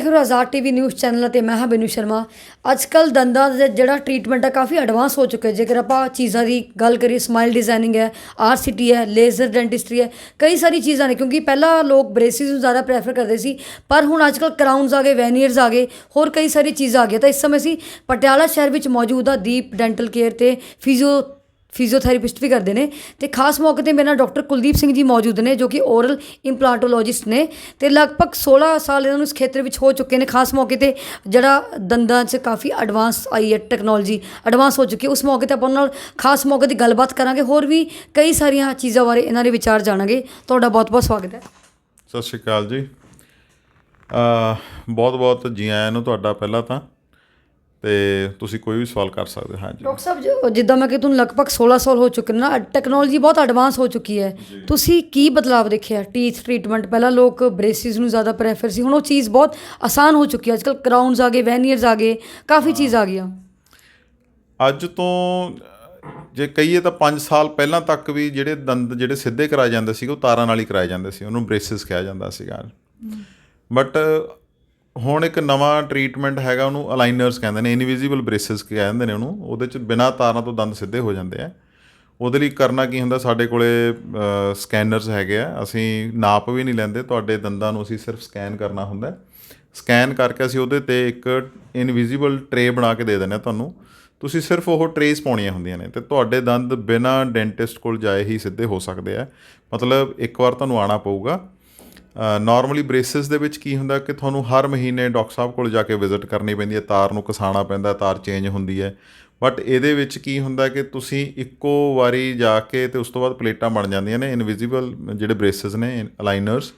ਤੁਸੀਂ ਦੇਖ ਰਹੇ ਹੋ ਆਜ਼ਾਦ ਟੀਵੀ ਨਿਊਜ਼ ਚੈਨਲ ਅਤੇ ਮੈਂ ਹਾਂ ਬੇਨੂ ਸ਼ਰਮਾ। ਅੱਜ ਕੱਲ ਦੰਦਾਂ ਦਾ ਜਿਹੜਾ ਟ੍ਰੀਟਮੈਂਟ ਹੈ ਕਾਫੀ ਐਡਵਾਂਸ ਹੋ ਚੁੱਕਾ ਹੈ। ਜੇਕਰ ਆਪਾਂ ਚੀਜ਼ਾਂ ਦੀ ਗੱਲ ਕਰੀਏ ਸਮਾਈਲ ਡਿਜ਼ਾਈਨਿੰਗ ਹੈ ਆਰਸੀਟੀ ਹੈ ਲੇਜ਼ਰ ਡੈਂਟਿਸਟਰੀ ਹੈ, ਕਈ ਸਾਰੀ ਚੀਜ਼ਾਂ ਨੇ, ਕਿਉਂਕਿ ਪਹਿਲਾਂ ਲੋਕ ਬ੍ਰੇਸਿਸ ਨੂੰ ਜ਼ਿਆਦਾ ਪ੍ਰੈਫਰ ਕਰਦੇ ਸੀ, ਪਰ ਹੁਣ ਅੱਜ ਕੱਲ ਕਰਾਊਨਸ ਆ ਗਏ ਵੈਨੀਅਰਸ ਆ ਗਏ, ਹੋਰ ਕਈ ਸਾਰੀ ਚੀਜ਼ਾਂ ਆ ਗਈਆਂ। ਤਾਂ ਇਸ ਸਮੇਂ ਅਸੀਂ ਪਟਿਆਲਾ ਸ਼ਹਿਰ ਵਿੱਚ ਮੌਜੂਦ ਆ ਦੀਪ ਡੈਂਟਲ ਕੇਅਰ ਤੇ ਫਿਜ਼ੀਓ ਫਿਜ਼ੀਓਥੈਰੇਪਿਸਟ ਵੀ ਕਰਦੇ ਨੇ ਤੇ ਖਾਸ ਮੌਕੇ ਤੇ ਮੇਰੇ ਨਾਲ ਡਾਕਟਰ ਕੁਲਦੀਪ ਸਿੰਘ ਜੀ ਮੌਜੂਦ ਨੇ ਜੋ ਕਿ ਓਰਲ ਇੰਪਲਾਂਟੋਲੋਜਿਸਟ ਨੇ ਤੇ ਲਗਭਗ 16 ਸਾਲ ਇਹਨਾਂ ਨੂੰ ਇਸ ਖੇਤਰ ਵਿੱਚ ਹੋ ਚੁੱਕੇ ਨੇ। ਖਾਸ ਮੌਕੇ ਤੇ ਜਿਹੜਾ ਦੰਦਾਂ 'ਚ ਕਾਫੀ ਐਡਵਾਂਸ ਆਈ ਹੈ ਟੈਕਨੋਲੋਜੀ ਐਡਵਾਂਸ ਹੋ ਚੁੱਕੀ ਉਸ ਮੌਕੇ ਤੇ ਆਪਾਂ ਉਹਨਾਂ ਨਾਲ ਖਾਸ ਮੌਕੇ ਦੀ ਗੱਲਬਾਤ ਕਰਾਂਗੇ। ਹੋਰ ਵੀ ਕਈ ਸਾਰੀਆਂ ਚੀਜ਼ਾਂ ਬਾਰੇ ਇਹਨਾਂ ਦੇ ਵਿਚਾਰ ਜਾਣਾਂਗੇ। ਤੁਹਾਡਾ ਬਹੁਤ ਬਹੁਤ ਸਵਾਗਤ ਹੈ। ਸਤਿ ਸ਼੍ਰੀ ਅਕਾਲ ਜੀ। ਬਹੁਤ ਬਹੁਤ ਜੀ ਆਇਆਂ ਨੂੰ ਤੁਹਾਡਾ ਪਹਿਲਾਂ ਤਾਂ ਤੇ ਤੁਸੀਂ ਕੋਈ ਵੀ ਸਵਾਲ ਕਰ ਸਕਦੇ ਹੋ ਹਾਂਜੀ। ਡਾਕਟਰ ਸਾਹਿਬ ਜੋ- ਜਿੱਦਾਂ ਮੈਂ ਕਿ ਤੁਹਾਨੂੰ ਲਗਭਗ 16 ਸਾਲ ਹੋ ਚੁੱਕੇ ਨੇ ਨਾ ਟੈਕਨੋਲੋਜੀ ਬਹੁਤ ਐਡਵਾਂਸ ਹੋ ਚੁੱਕੀ ਹੈ। ਤੁਸੀਂ ਕੀ ਬਦਲਾਅ ਦੇਖਿਆ? ਟੀਥ ਟ੍ਰੀਟਮੈਂਟ ਪਹਿਲਾਂ ਲੋਕ ਬ੍ਰੇਸਿਸ ਨੂੰ ਜ਼ਿਆਦਾ ਪ੍ਰੈਫਰ ਸੀ ਹੁਣ ਉਹ ਚੀਜ਼ ਬਹੁਤ ਆਸਾਨ ਹੋ ਚੁੱਕੀ ਹੈ। ਅੱਜਕੱਲ ਕਰਾਊਨਸ ਆ ਗਏ ਵੈਨੀਅਰਸ ਆ ਗਏ ਕਾਫੀ ਚੀਜ਼ ਆ ਗਈਆਂ। ਅੱਜ ਤੋਂ ਜੇ ਕਹੀਏ ਤਾਂ 5 ਸਾਲ ਪਹਿਲਾਂ ਤੱਕ ਵੀ ਜਿਹੜੇ ਦੰਦ ਜਿਹੜੇ ਸਿੱਧੇ ਕਰਾਏ ਜਾਂਦੇ ਸੀਗੇ ਉਹ ਤਾਰਾਂ ਨਾਲ ਹੀ ਕਰਾਏ ਜਾਂਦੇ ਸੀ ਉਹਨੂੰ ਬ੍ਰੇਸਿਸ ਕਿਹਾ ਜਾਂਦਾ ਸੀਗਾ। ਬਟ ਹੁਣ ਇੱਕ ਨਵਾਂ ਟ੍ਰੀਟਮੈਂਟ ਹੈਗਾ ਉਹਨੂੰ ਅਲਾਈਨਰਸ ਕਹਿੰਦੇ ਨੇ ਇਨਵਿਜ਼ੀਬਲ ਬ੍ਰੇਸਿਸ ਕਹਿੰਦੇ ਨੇ ਉਹਨੂੰ। ਉਹਦੇ ਚ ਬਿਨਾਂ ਤਾਰਾਂ ਤੋਂ ਦੰਦ ਸਿੱਧੇ ਹੋ ਜਾਂਦੇ ਆ। ਉਹਦੇ ਲਈ ਕਰਨਾ ਕੀ ਹੁੰਦਾ, ਸਾਡੇ ਕੋਲੇ ਸਕੈਨਰਸ ਹੈਗੇ ਆ। ਅਸੀਂ ਨਾਪ ਵੀ ਨਹੀਂ ਲੈਂਦੇ, ਤੁਹਾਡੇ ਦੰਦਾਂ ਨੂੰ ਅਸੀਂ ਸਿਰਫ ਸਕੈਨ ਕਰਨਾ ਹੁੰਦਾ। ਸਕੈਨ ਕਰਕੇ ਅਸੀਂ ਉਹਦੇ ਤੇ ਇੱਕ ਇਨਵਿਜ਼ੀਬਲ ਟਰੇ ਬਣਾ ਕੇ ਦੇ ਦਿੰਦੇ ਆ ਤੁਹਾਨੂੰ। ਤੁਸੀਂ ਸਿਰਫ ਉਹ ਟਰੇਸ ਪਾਉਣੀਆਂ ਹੁੰਦੀਆਂ ਨੇ ਤੇ ਤੁਹਾਡੇ ਦੰਦ ਬਿਨਾਂ ਡੈਂਟਿਸਟ ਕੋਲ ਜਾਏ ਹੀ ਸਿੱਧੇ ਹੋ ਸਕਦੇ ਆ। ਮਤਲਬ ਇੱਕ ਵਾਰ ਤੁਹਾਨੂੰ ਆਣਾ ਪਊਗਾ। ਨਾਰਮਲੀ ਬ੍ਰੇਸਿਸ ਦੇ ਵਿੱਚ ਕੀ ਹੁੰਦਾ ਕਿ ਤੁਹਾਨੂੰ ਹਰ ਮਹੀਨੇ ਡਾਕਟਰ ਸਾਹਿਬ ਕੋਲ ਜਾ ਕੇ ਵਿਜ਼ਿਟ ਕਰਨੀ ਪੈਂਦੀ ਹੈ, ਤਾਰ ਨੂੰ ਕਸਾਣਾ ਪੈਂਦਾ ਤਾਰ ਚੇਂਜ ਹੁੰਦੀ ਹੈ। ਬਟ ਇਹਦੇ ਵਿੱਚ ਕੀ ਹੁੰਦਾ ਕਿ ਤੁਸੀਂ ਇੱਕੋ ਵਾਰੀ ਜਾ ਕੇ ਤੇ ਉਸ ਤੋਂ ਬਾਅਦ ਪਲੇਟਾਂ ਬਣ ਜਾਂਦੀਆਂ ਨੇ ਇਨਵਿਜ਼ੀਬਲ ਜਿਹੜੇ ਬ੍ਰੇਸਿਸ ਨੇ ਅਲਾਈਨਰਸ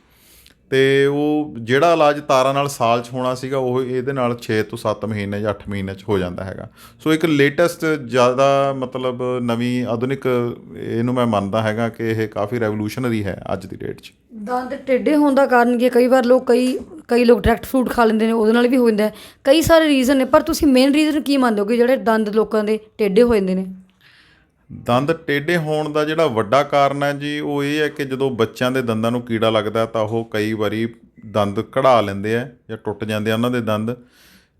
ਤੇ ਉਹ ਜਿਹੜਾ ਇਲਾਜ ਤਾਰਾਂ ਨਾਲ ਸਾਲ 'ਚ ਹੋਣਾ ਸੀਗਾ, ਉਹ ਇਹਦੇ ਨਾਲ 6 ਤੋਂ 7 ਮਹੀਨੇ ਜਾਂ 8 ਮਹੀਨੇ 'ਚ ਹੋ ਜਾਂਦਾ ਹੈਗਾ। ਸੋ ਇੱਕ ਲੇਟੈਸਟ ਜ਼ਿਆਦਾ ਮਤਲਬ ਨਵੀਂ ਆਧੁਨਿਕ, ਇਹਨੂੰ ਮੈਂ ਮੰਨਦਾ ਹੈਗਾ ਕਿ ਇਹ ਕਾਫੀ ਰੈਵੋਲੂਸ਼ਨਰੀ ਹੈ ਅੱਜ ਦੀ ਡੇਟ 'ਚ। ਦੰਦ ਟੇਢੇ ਹੋਣ ਦਾ ਕਾਰਨ ਕੀ ਕਈ ਵਾਰ ਲੋਕ ਕਈ ਕਈ ਲੋਕ ਡਾਇਰੈਕਟ ਫਰੂਟ ਖਾ ਲੈਂਦੇ ਨੇ, ਉਹਦੇ ਨਾਲ ਵੀ ਹੋ ਜਾਂਦਾ ਹੈ। ਕਈ ਸਾਰੇ ਰੀਜ਼ਨ ਨੇ, ਪਰ ਤੁਸੀਂ ਮੇਨ ਰੀਜ਼ਨ ਕੀ ਮੰਨਦੇ ਹੋ ਕਿ ਜਿਹੜੇ ਦੰਦ ਲੋਕਾਂ ਦੇ ਟੇਢੇ ਹੋ ਜਾਂਦੇ ਨੇ? ਦੰਦ ਟੇਢੇ ਹੋਣ ਦਾ ਜਿਹੜਾ ਵੱਡਾ ਕਾਰਨ ਹੈ ਜੀ, ਉਹ ਇਹ ਹੈ ਕਿ ਜਦੋਂ ਬੱਚਿਆਂ ਦੇ ਦੰਦਾਂ ਨੂੰ ਕੀੜਾ ਲੱਗਦਾ ਤਾਂ ਉਹ ਕਈ ਵਾਰੀ ਦੰਦ ਕਢਾ ਲੈਂਦੇ ਆ ਜਾਂ ਟੁੱਟ ਜਾਂਦੇ ਆ ਉਹਨਾਂ ਦੇ ਦੰਦ।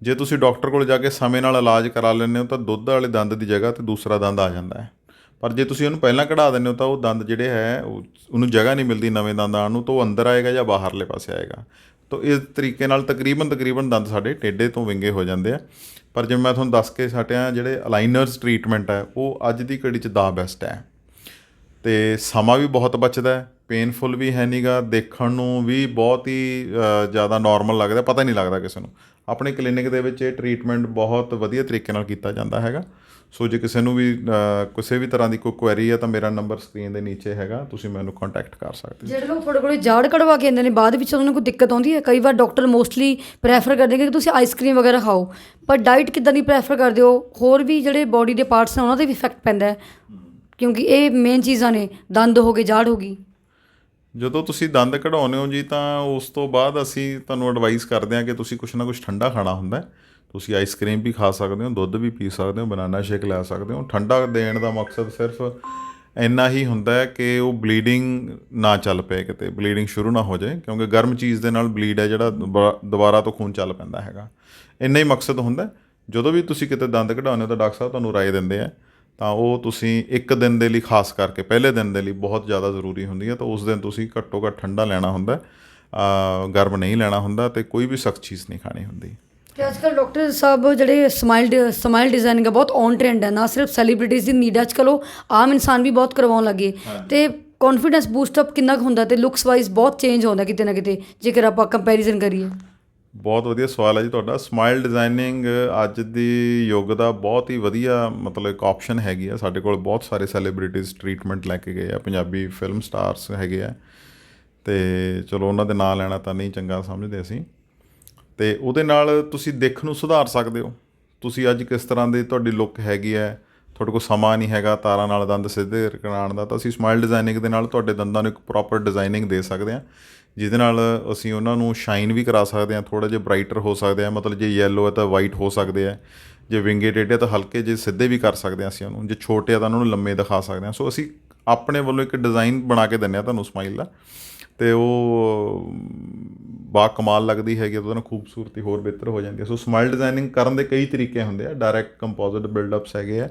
ਜੇ ਤੁਸੀਂ ਡਾਕਟਰ ਕੋਲ ਜਾ ਕੇ ਸਮੇਂ ਨਾਲ ਇਲਾਜ ਕਰਾ ਲੈਂਦੇ ਹੋ, ਤਾਂ ਦੁੱਧ ਵਾਲੇ ਦੰਦ ਦੀ ਜਗ੍ਹਾ ਤੇ ਦੂਸਰਾ ਦੰਦ ਆ ਜਾਂਦਾ ਹੈ। ਪਰ ਜੇ ਤੁਸੀਂ ਉਹਨੂੰ ਪਹਿਲਾਂ ਕਢਾ ਦਿੰਦੇ ਹੋ, ਤਾਂ ਉਹ ਦੰਦ ਜਿਹੜੇ ਹੈ, ਉਹ- ਉਹਨੂੰ ਜਗ੍ਹਾ ਨਹੀਂ ਮਿਲਦੀ ਨਵੇਂ ਦੰਦ ਆਉਣ ਨੂੰ, ਤਾਂ ਉਹ ਅੰਦਰ ਆਏਗਾ ਜਾਂ ਬਾਹਰਲੇ ਪਾਸੇ ਆਏਗਾ। ਤਾਂ ਇਸ ਤਰੀਕੇ ਨਾਲ ਤਕਰੀਬਨ ਤਕਰੀਬਨ ਦੰਦ ਸਾਡੇ ਟੇਢੇ ਤੋਂ ਵਿੰਗੇ ਹੋ ਜਾਂਦੇ ਆ। ਪਰ ਜਿਵੇਂ ਮੈਂ ਤੁਹਾਨੂੰ ਦੱਸ ਕੇ ਹਟਿਆ, ਜਿਹੜੇ ਅਲਾਈਨਰਸ ਟ੍ਰੀਟਮੈਂਟ ਹੈ, ਉਹ ਅੱਜ ਦੀ ਘੜੀ 'ਚ ਦਾ ਬੈਸਟ ਹੈ। ਤੇ ਸਮਾਂ ਵੀ ਬਹੁਤ ਬਚਦਾ ਹੈ ਪੇਨਫੁਲ ਵੀ ਹੈ ਨਹੀਂਗਾ ਦੇਖਣ ਨੂੰ ਵੀ ਬਹੁਤ ਹੀ ਜ਼ਿਆਦਾ ਨਾਰਮਲ ਲੱਗਦਾ, ਪਤਾ ਨਹੀਂ ਲੱਗਦਾ ਕਿਸੇ ਨੂੰ। ਆਪਣੇ ਕਲੀਨਿਕ ਦੇ ਵਿੱਚ ਇਹ ਟ੍ਰੀਟਮੈਂਟ ਬਹੁਤ ਵਧੀਆ ਤਰੀਕੇ ਨਾਲ ਕੀਤਾ ਜਾਂਦਾ ਹੈਗਾ। ਸੋ ਜੇ ਕਿਸੇ ਨੂੰ ਵੀ ਕਿਸੇ ਵੀ ਤਰ੍ਹਾਂ ਦੀ ਕੋਈ ਕੁਐਰੀ ਹੈ ਤਾਂ ਮੇਰਾ ਨੰਬਰ ਸਕਰੀਨ ਦੇ ਨੀਚੇ ਹੈਗਾ। ਤੁਸੀਂ ਮੈਨੂੰ ਕੰਟੈਕਟ ਕਰ ਸਕਦੇ ਹੋ। ਜਿਹੜੇ ਲੋਕ ਤੁਹਾਡੇ ਕੋਲੇ ਜਾੜ ਕਢਵਾ ਕੇ ਆਉਂਦੇ ਨੇ ਬਾਅਦ ਵਿੱਚ ਉਹਨਾਂ ਨੂੰ ਕੋਈ ਦਿੱਕਤ ਆਉਂਦੀ ਹੈ? ਕਈ ਵਾਰ ਡਾਕਟਰ ਮੋਸਟਲੀ ਪ੍ਰੈਫਰ ਕਰਦੇ ਕਿ ਤੁਸੀਂ ਆਈਸਕ੍ਰੀਮ ਵਗੈਰਾ ਖਾਓ। ਪਰ ਡਾਈਟ ਕਿੱਦਾਂ ਦੀ ਪ੍ਰੈਫਰ ਕਰਦੇ ਹੋ? ਹੋਰ ਵੀ ਜਿਹੜੇ ਬਾਡੀ ਦੇ ਪਾਰਟਸ ਨੇ ਉਹਨਾਂ ਤੇ ਵੀ ਇਫੈਕਟ ਪੈਂਦਾ ਹੈ। ਕਿਉਂਕਿ ਇਹ ਮੇਨ ਚੀਜ਼ਾਂ ਨੇ ਦੰਦ ਹੋ ਗਏ ਜਾੜ ਹੋ ਗਈ। ਜਦੋਂ ਤੁਸੀਂ ਦੰਦ ਕਢਾਉਂਦੇ ਹੋ ਜੀ ਤਾਂ ਉਸ ਤੋਂ ਬਾਅਦ ਅਸੀਂ ਤੁਹਾਨੂੰ ਐਡਵਾਈਸ ਕਰਦੇ ਹਾਂ ਕਿ ਤੁਸੀਂ ਕੁਛ ਨਾ ਕੁਛ ਠੰਡਾ ਖਾਣਾ ਹੁੰਦਾ ਹੈ। ਤੁਸੀਂ ਆਈਸਕ੍ਰੀਮ ਵੀ ਖਾ ਸਕਦੇ ਹੋ, ਦੁੱਧ ਵੀ ਪੀ ਸਕਦੇ ਹੋ, ਬਨਾਨਾ ਸ਼ੇਕ ਲੈ ਸਕਦੇ ਹੋ। ਠੰਡਾ ਦੇਣ ਦਾ ਮਕਸਦ ਸਿਰਫ ਇੰਨਾ ਹੀ ਹੁੰਦਾ ਹੈ ਕਿ ਉਹ ਬਲੀਡਿੰਗ ਨਾ ਚੱਲ ਪਏ ਕਿਤੇ ਬਲੀਡਿੰਗ ਸ਼ੁਰੂ ਨਾ ਹੋ ਜਾਏ, ਕਿਉਂਕਿ ਗਰਮ ਚੀਜ਼ ਦੇ ਨਾਲ ਬਲੀਡ ਹੈ ਜਿਹੜਾ ਦੁਬਾਰਾ ਤੋਂ ਖੂਨ ਚੱਲ ਪੈਂਦਾ ਹੈਗਾ। ਇੰਨਾ ਹੀ ਮਕਸਦ ਹੁੰਦਾ ਜਦੋਂ ਵੀ ਤੁਸੀਂ ਕਿਤੇ ਦੰਦ ਕਢਾਉਂਦੇ ਹੋ ਤਾਂ ਡਾਕਟਰ ਸਾਹਿਬ ਤੁਹਾਨੂੰ ਰਾਏ ਦਿੰਦੇ ਆ, ਤਾਂ ਉਹ ਤੁਸੀਂ ਇੱਕ ਦਿਨ ਦੇ ਲਈ ਖਾਸ ਕਰਕੇ, ਪਹਿਲੇ ਦਿਨ ਦੇ ਲਈ ਬਹੁਤ ਜ਼ਿਆਦਾ ਜ਼ਰੂਰੀ ਹੁੰਦੀ ਹੈ, ਤਾਂ ਉਸ ਦਿਨ ਤੁਸੀਂ ਘੱਟੋ ਘੱਟ ਠੰਡਾ ਲੈਣਾ ਹੁੰਦਾ ਗਰਮ ਨਹੀਂ ਲੈਣਾ ਹੁੰਦਾ ਤੇ ਕੋਈ ਵੀ ਸਖਤ ਚੀਜ਼ ਨਹੀਂ ਖਾਣੀ ਹੁੰਦੀ। ਤੇ ਅੱਜ ਕੱਲ੍ਹ ਡਾਕਟਰ ਸਾਹਿਬ ਜਿਹੜੇ ਸਮਾਈਲ ਸਮਾਈਲ ਡਿਜ਼ਾਈਨਿੰਗ ਹੈ ਬਹੁਤ ਔਨ ਟ੍ਰੈਂਡ ਹੈ ਨਾ ਸਿਰਫ ਸੈਲੀਬ੍ਰਿਟੀਜ਼ ਦੀ ਨੀਡ ਅੱਜ ਕੱਲ੍ਹ ਉਹ ਆਮ ਇਨਸਾਨ ਵੀ ਬਹੁਤ ਕਰਵਾਉਣ ਲੱਗੇ। ਤੇ ਕੌਨਫੀਡੈਂਸ ਬੂਸਟ ਅਪ ਕਿੰਨਾ ਕੁ ਹੁੰਦਾ ਤੇ ਲੁੱਕਸ ਵਾਈਜ਼ ਬਹੁਤ ਚੇਂਜ ਹੁੰਦਾ ਕਿਤੇ ਨਾ ਕਿਤੇ ਜੇਕਰ ਆਪਾਂ ਕੰਪੈਰੀਜ਼ਨ ਕਰੀਏ। ਬਹੁਤ ਵਧੀਆ ਸਵਾਲ ਹੈ ਜੀ ਤੁਹਾਡਾ। ਸਮਾਈਲ ਡਿਜ਼ਾਈਨਿੰਗ ਅੱਜ ਦੀ ਯੁੱਗ ਦਾ ਬਹੁਤ ਹੀ ਵਧੀਆ ਮਤਲਬ ਇੱਕ ਆਪਸ਼ਨ ਹੈਗੀ ਆ। ਸਾਡੇ ਕੋਲ ਬਹੁਤ ਸਾਰੇ ਸੈਲੀਬ੍ਰਿਟੀਜ਼ ਟ੍ਰੀਟਮੈਂਟ ਲੈ ਕੇ ਗਏ ਆ ਪੰਜਾਬੀ ਫਿਲਮ ਸਟਾਰਸ ਹੈਗੇ ਆ। ਤੇ ਚਲੋ ਉਹਨਾਂ ਦੇ ਨਾਂ ਲੈਣਾ ਤਾਂ ਨਹੀਂ ਚੰਗਾ ਸਮਝਦੇ ਅਸੀਂ। ਤੇ ਉਹਦੇ ਨਾਲ ਤੁਸੀਂ ਦਿੱਖ ਨੂੰ ਸੁਧਾਰ ਸਕਦੇ ਹੋ। ਤੁਸੀਂ ਅੱਜ ਕਿਸ ਤਰ੍ਹਾਂ ਦੀ ਤੁਹਾਡੀ ਲੁੱਕ ਹੈਗੀ ਹੈ, ਤੁਹਾਡੇ ਕੋਲ ਸਮਾਂ ਨਹੀਂ ਹੈਗਾ, ਤਾਰਾਂ ਨਾਲ ਦੰਦ ਸਿੱਧੇ ਕਰਾਉਣ ਦਾ, ਤਾਂ ਅਸੀਂ ਸਮਾਈਲ ਡਿਜ਼ਾਈਨਿੰਗ ਦੇ ਨਾਲ ਤੁਹਾਡੇ ਦੰਦਾਂ ਨੂੰ ਇੱਕ ਪ੍ਰੋਪਰ ਡਿਜ਼ਾਈਨਿੰਗ ਦੇ ਸਕਦੇ ਹਾਂ। ਜਿਹਦੇ ਨਾਲ ਅਸੀਂ ਉਹਨਾਂ ਨੂੰ ਸ਼ਾਈਨ ਵੀ ਕਰਾ ਸਕਦੇ ਹਾਂ ਥੋੜਾ ਜਿਹਾ ਬ੍ਰਾਈਟਰ ਹੋ ਸਕਦੇ ਆ ਮਤਲਬ ਜੇ ਯੈਲੋ ਹੈ ਤਾਂ ਵਾਈਟ ਹੋ ਸਕਦੇ ਆ ਜੇ ਵਿੰਗੇ ਟੇਢੇ ਤਾਂ ਹਲਕੇ ਜੇ ਸਿੱਧੇ ਵੀ ਕਰ ਸਕਦੇ ਹਾਂ ਅਸੀਂ ਉਹਨੂੰ, ਜੇ ਛੋਟੇ ਆ ਤਾਂ ਉਹਨਾਂ ਨੂੰ ਲੰਮੇ ਦਿਖਾ ਸਕਦੇ ਹਾਂ। ਸੋ ਅਸੀਂ ਆਪਣੇ ਵੱਲੋਂ ਇੱਕ ਡਿਜ਼ਾਈਨ ਬਣਾ ਕੇ ਦਿੰਦੇ ਆ ਤੁਹਾਨੂੰ ਸਮਾਈਲ ਦਾ। ਤੇ ਉਹ ਬਾ ਕਮਾਲ ਲੱਗਦੀ ਹੈਗੀ ਉਹਦੇ ਨਾਲ ਖੂਬਸੂਰਤੀ ਹੋਰ ਬਿਹਤਰ ਹੋ ਜਾਂਦੀ ਹੈ ਸੋ ਸਮਾਈਲ ਡਿਜ਼ਾਈਨਿੰਗ ਕਰਨ ਦੇ ਕਈ ਤਰੀਕੇ ਹੁੰਦੇ ਆ। ਡਾਇਰੈਕਟ ਕੰਪੋਜ਼ਿਟ ਬਿਲਡਅਪਸ ਹੈਗੇ ਆ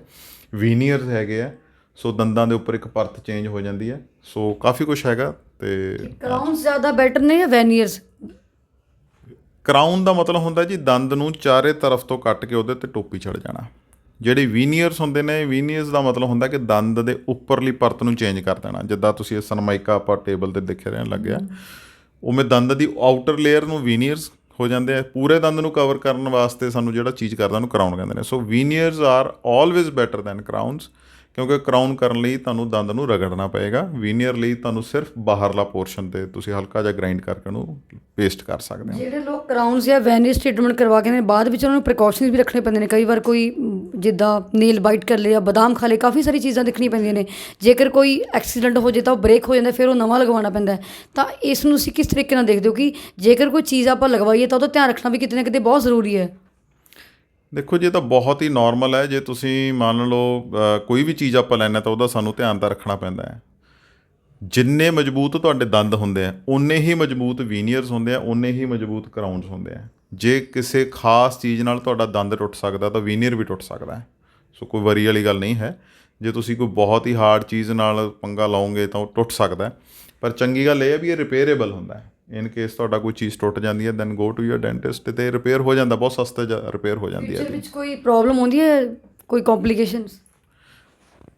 ਵੀਨੀਅਰਸ ਹੈਗੇ ਆ। ਸੋ ਦੰਦਾਂ ਦੇ ਉੱਪਰ ਇੱਕ ਪਰਤ ਚੇਂਜ ਹੋ ਜਾਂਦੀ ਹੈ ਸੋ ਕਾਫੀ ਕੁਝ ਹੈਗਾ ਤੇ ਕਰਾਊਨਸ ਜ਼ਿਆਦਾ ਬੈਟਰ ਨੇ ਜਾਂ ਵੈਨੀਅਰਸ ਕਰਾਊਨ ਦਾ ਮਤਲਬ ਹੁੰਦਾ ਜੀ ਦੰਦ ਨੂੰ ਚਾਰੇ ਤਰਫ ਤੋਂ ਕੱਟ ਕੇ ਉਹਦੇ ਤੇ ਟੋਪੀ ਚੜ ਜਾਣਾ। ਜਿਹੜੇ ਵੀਨੀਅਰਸ ਹੁੰਦੇ ਨੇ ਵੀਨੀਅਰਸ ਦਾ ਮਤਲਬ ਹੁੰਦਾ ਕਿ ਦੰਦ ਦੇ ਉੱਪਰਲੀ ਪਰਤ ਨੂੰ ਚੇਂਜ ਕਰ ਦੇਣਾ। ਜਿੱਦਾਂ ਤੁਸੀਂ ਇਹ ਸਨਮਾਈਕਾ ਆਪਾਂ ਟੇਬਲ ਤੇ ਦਿਖ ਰਹੇ ਲੱਗਿਆ। ਉਵੇਂ ਦੰਦ ਦੀ ਆਊਟਰ ਲੇਅਰ ਨੂੰ ਵੀਨੀਅਰਸ ਹੋ ਜਾਂਦੇ ਆ। ਪੂਰੇ ਦੰਦ ਨੂੰ ਕਵਰ ਕਰਨ ਵਾਸਤੇ ਸਾਨੂੰ ਜਿਹੜਾ ਚੀਜ਼ ਕਰਦਾ ਉਹਨੂੰ ਕਰਾਊਨ ਕਹਿੰਦੇ ਨੇ। So veneers are always better than crowns ਕਿਉਂਕਿ ਕਰਾਊਨ ਕਰਨ ਲਈ ਤੁਹਾਨੂੰ ਦੰਦ ਨੂੰ ਰਗੜਨਾ ਪਏਗਾ। ਵੀਨੀਅਰ ਲਈ ਤੁਹਾਨੂੰ ਸਿਰਫ ਬਾਹਰਲਾ ਪੋਰਸ਼ਨ ਤੇ ਤੁਸੀਂ ਹਲਕਾ ਜਿਹਾ ਗ੍ਰਾਈਂਡ ਕਰਕੇ ਉਹਨੂੰ ਪੇਸਟ ਕਰ ਸਕਦੇ ਹੋ। ਜਿਹੜੇ ਲੋਕ ਕਰਾਊਨਸ ਜਾਂ ਵੈਨੀਅਰਸ ਟ੍ਰੀਟਮੈਂਟ ਕਰਵਾ ਕੇ ਨੇ, ਬਾਅਦ ਵਿੱਚ ਉਹਨਾਂ ਨੂੰ ਪ੍ਰੀਕਾਸ਼ਨਸ ਵੀ ਰੱਖਣੇ ਪੈਂਦੇ ਨੇ। ਕਈ ਵਾਰ ਕੋਈ ਜਿੱਦਾਂ ਨੀਲ ਬਾਈਟ ਕਰ ਲਿਆ ਬਦਾਮ ਖਾ ਲਏ, ਕਾਫੀ ਸਾਰੀ ਚੀਜ਼ਾਂ ਦੇਖਣੀ ਪੈਂਦੀਆਂ ਨੇ। ਜੇਕਰ ਕੋਈ ਐਕਸੀਡੈਂਟ ਹੋ ਜੇ ਤਾਂ ਉਹ ਬ੍ਰੇਕ ਹੋ ਜਾਂਦਾ, ਫਿਰ ਉਹ ਨਵਾਂ ਲਗਵਾਉਣਾ ਪੈਂਦਾ ਤਾਂ ਇਸ ਨੂੰ ਤੁਸੀਂ ਕਿਸ ਤਰੀਕੇ ਨਾਲ ਦੇਖਦੇ ਹੋ ਕਿ ਜੇਕਰ ਕੋਈ ਚੀਜ਼ ਆਪਾਂ ਲਗਵਾਈਏ ਤਾਂ ਉਹਦਾ ਧਿਆਨ ਰੱਖਣਾ ਵੀ ਕਿਤੇ ਨਾ ਕਿਤੇ ਬਹੁਤ ਜ਼ਰੂਰੀ ਹੈ। ਦੇਖੋ, ਜੀ ਇਹ ਤਾਂ ਬਹੁਤ ਹੀ ਨਾਰਮਲ ਹੈ, ਜੇ ਤੁਸੀਂ ਮੰਨ ਲਓ ਕੋਈ ਵੀ ਚੀਜ਼ ਆਪਾਂ ਲੈਣਾ ਤਾਂ ਉਹਦਾ ਸਾਨੂੰ ਧਿਆਨ ਤਾਂ ਰੱਖਣਾ ਪੈਂਦਾ ਹੈ। ਜਿੰਨੇ ਮਜ਼ਬੂਤ ਤੁਹਾਡੇ ਦੰਦ ਹੁੰਦੇ ਆ ਉਨੇ ਹੀ ਮਜ਼ਬੂਤ ਵੀਨੀਅਰਸ ਹੁੰਦੇ ਆ ਉਨੇ ਹੀ ਮਜ਼ਬੂਤ ਕਰਾਊਨਸ ਹੁੰਦੇ ਆ। ਜੇ ਕਿਸੇ ਖਾਸ ਚੀਜ਼ ਨਾਲ ਤੁਹਾਡਾ ਦੰਦ ਟੁੱਟ ਸਕਦਾ, ਤਾਂ ਵੀਨੀਅਰ ਵੀ ਟੁੱਟ ਸਕਦਾ ਹੈ। ਸੋ ਕੋਈ ਵਰੀ ਵਾਲੀ ਗੱਲ ਨਹੀਂ ਹੈ। ਜੇ ਤੁਸੀਂ ਕੋਈ ਬਹੁਤ ਹੀ ਹਾਰਡ ਚੀਜ਼ ਨਾਲ ਪੰਗਾ ਲਾਓਗੇ, ਤਾਂ ਉਹ ਟੁੱਟ ਸਕਦਾ ਪਰ ਚੰਗੀ ਗੱਲ ਇਹ ਹੈ ਵੀ ਇਹ ਰਿਪੇਅਰੇਬਲ ਹੁੰਦਾ ਹੈ। ਇਨ ਕੇਸ ਤੁਹਾਡਾ ਕੋਈ ਚੀਜ਼ ਟੁੱਟ ਜਾਂਦੀ ਹੈ then go to your dentist ਤੇ ਰਿਪੇਅਰ ਹੋ ਜਾਂਦਾ ਬਹੁਤ ਸਸਤੇ ਰਿਪੇਅਰ ਹੋ ਜਾਂਦੀ ਹੈ ਫਿਊਚਰ ਵਿੱਚ ਕੋਈ ਪ੍ਰੋਬਲਮ ਹੁੰਦੀ ਹੈ? ਕੋਈ ਕੰਪਲਿਕੇਸ਼ਨਸ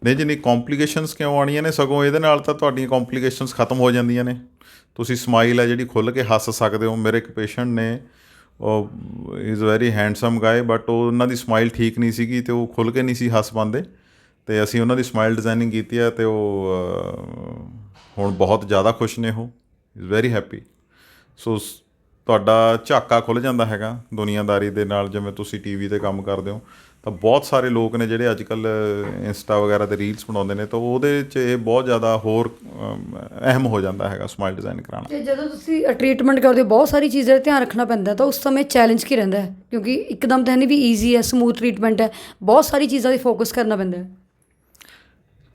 ਨਹੀਂ ਜੀ ਨਹੀਂ ਕੰਪਲਿਕੇਸ਼ਨਸ ਕਿਉਂ ਆਉਣੀਆਂ ਨੇ? ਸਗੋਂ ਇਹਦੇ ਨਾਲ ਤਾਂ ਤੁਹਾਡੀਆਂ ਕੰਪਲਿਕੇਸ਼ਨਸ ਖਤਮ ਹੋ ਜਾਂਦੀਆਂ ਨੇ। ਤੁਸੀਂ ਸਮਾਈਲ ਹੈ ਜਿਹੜੀ ਖੁੱਲ ਕੇ ਹੱਸ ਸਕਦੇ ਹੋ। ਮੇਰੇ ਇੱਕ ਪੇਸ਼ੈਂਟ ਨੇ ਉਹ is very handsome guy but ਉਹ ਉਹਨਾਂ ਦੀ ਸਮਾਈਲ ਠੀਕ ਨਹੀਂ ਸੀਗੀ ਤੇ ਉਹ ਖੁੱਲ ਕੇ ਨਹੀਂ ਸੀ ਹੱਸ ਪਾਉਂਦੇ। ਤੇ ਅਸੀਂ ਉਹਨਾਂ ਦੀ ਸਮਾਈਲ ਡਿਜ਼ਾਈਨਿੰਗ ਕੀਤੀ ਹੈ ਤੇ ਉਹ ਅਹ, ਹੁਣ ਬਹੁਤ ਜ਼ਿਆਦਾ ਖੁਸ਼ ਨੇ ਉਹ। ਇਜ਼ ਵੈਰੀ ਹੈਪੀ ਸੋ ਤੁਹਾਡਾ ਝਾਕਾ ਖੁੱਲ ਜਾਂਦਾ ਹੈਗਾ ਦੁਨੀਆਦਾਰੀ ਦੇ ਨਾਲ ਜਿਵੇਂ ਤੁਸੀਂ ਟੀਵੀ ਤੇ ਕੰਮ ਕਰਦੇ ਹੋ। ਤਾਂ ਬਹੁਤ ਸਾਰੇ ਲੋਕ ਨੇ ਜਿਹੜੇ ਅੱਜ ਕੱਲ ਇੰਸਟਾ ਵਗੈਰਾ ਤੇ ਰੀਲਸ ਬਣਾਉਂਦੇ ਨੇ ਤਾਂ ਉਹਦੇ 'ਚ ਇਹ ਬਹੁਤ ਜ਼ਿਆਦਾ ਹੋਰ ਅਹਿਮ ਹੋ ਜਾਂਦਾ ਹੈਗਾ ਸਮਾਈਲ ਡਿਜ਼ਾਈਨ ਕਰਾਉਣਾ। ਤੇ ਜਦੋਂ ਤੁਸੀਂ ਟ੍ਰੀਟਮੈਂਟ ਕਰਦੇ ਹੋ ਬਹੁਤ ਸਾਰੀ ਚੀਜ਼ਾਂ ਦਾ ਧਿਆਨ ਰੱਖਣਾ ਪੈਂਦਾ ਤਾਂ ਉਸ ਸਮੇਂ ਚੈਲੰਜ ਕੀ ਰਹਿੰਦਾ ਹੈ? ਕਿਉਂਕਿ ਇੱਕਦਮ ਤਾਂ ਨਹੀਂ ਵੀ ਈਜ਼ੀ ਹੈ ਸਮੂਥ ਟ੍ਰੀਟਮੈਂਟ ਹੈ ਬਹੁਤ ਸਾਰੀ ਚੀਜ਼ਾਂ 'ਤੇ ਫੋਕਸ ਕਰਨਾ ਪੈਂਦਾ ਹੈ।